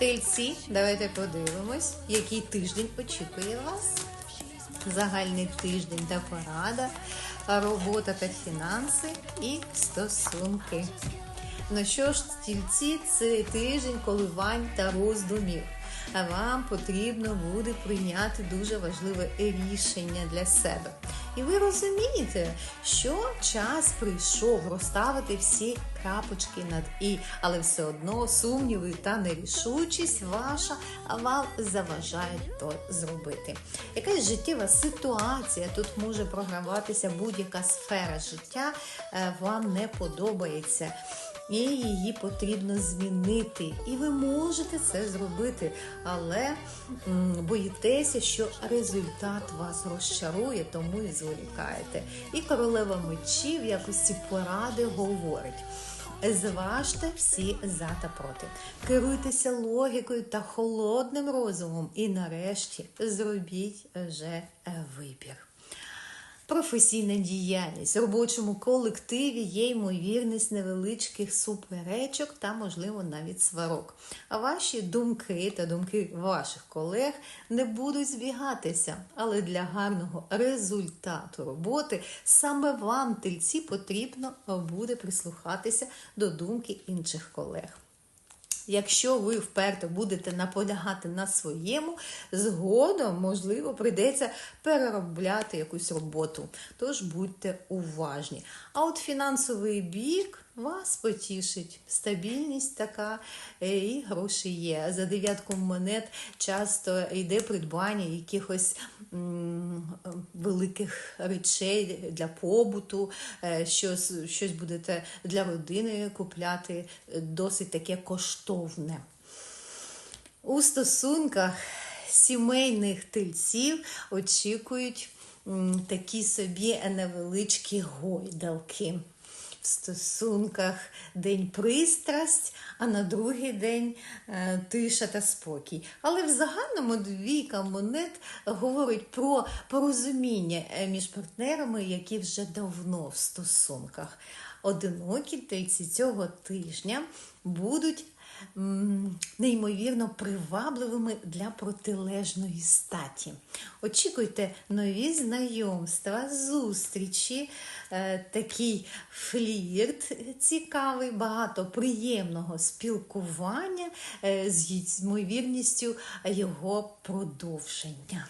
Тельці, давайте подивимось, який тиждень очікує вас. Загальний тиждень та порада, робота та фінанси і стосунки. Ну що ж, стільці це тиждень коливань та роздумів. А вам потрібно буде прийняти дуже важливе рішення для себе. І ви розумієте, що час прийшов розставити всі крапочки над і, але все одно сумніви та нерішучість ваша вам заважає то зробити. Якась життєва ситуація тут може програватися будь-яка сфера життя, е, вам не подобається. І її потрібно змінити. І ви можете це зробити, але боїтеся, що результат вас розчарує, тому і зволікаєте. І королева мечів якості поради говорить. Зважте всі за та проти. Керуйтеся логікою та холодним розумом. І нарешті зробіть вже вибір. Професійна діяльність в робочому колективі є ймовірність невеличких суперечок та, можливо, навіть сварок. А ваші думки та думки ваших колег не будуть збігатися, але для гарного результату роботи саме вам, тельці, потрібно буде прислухатися до думки інших колег. Якщо ви вперто будете наполягати на своєму, згодом, можливо, прийдеться переробляти якусь роботу. Тож будьте уважні. А от фінансовий бік вас потішить. Стабільність така е, і гроші є. За дев'ятку монет часто йде придбання якихось великих речей для побуту, е, щось, щось будете для родини купляти, досить таке коштовне. У стосунках сімейних тельців очікують такі собі невеличкі гойдалки. В стосунках день пристрасть, а на другий день е, тиша та спокій. Але в загальному двійка монет говорить про порозуміння е, між партнерами, які вже давно в стосунках. Одинокі тельці цього тижня будуть неймовірно привабливими для протилежної статі. Очікуйте нові знайомства, зустрічі, е, такий флірт цікавий, багато приємного спілкування е, з ймовірністю його продовження.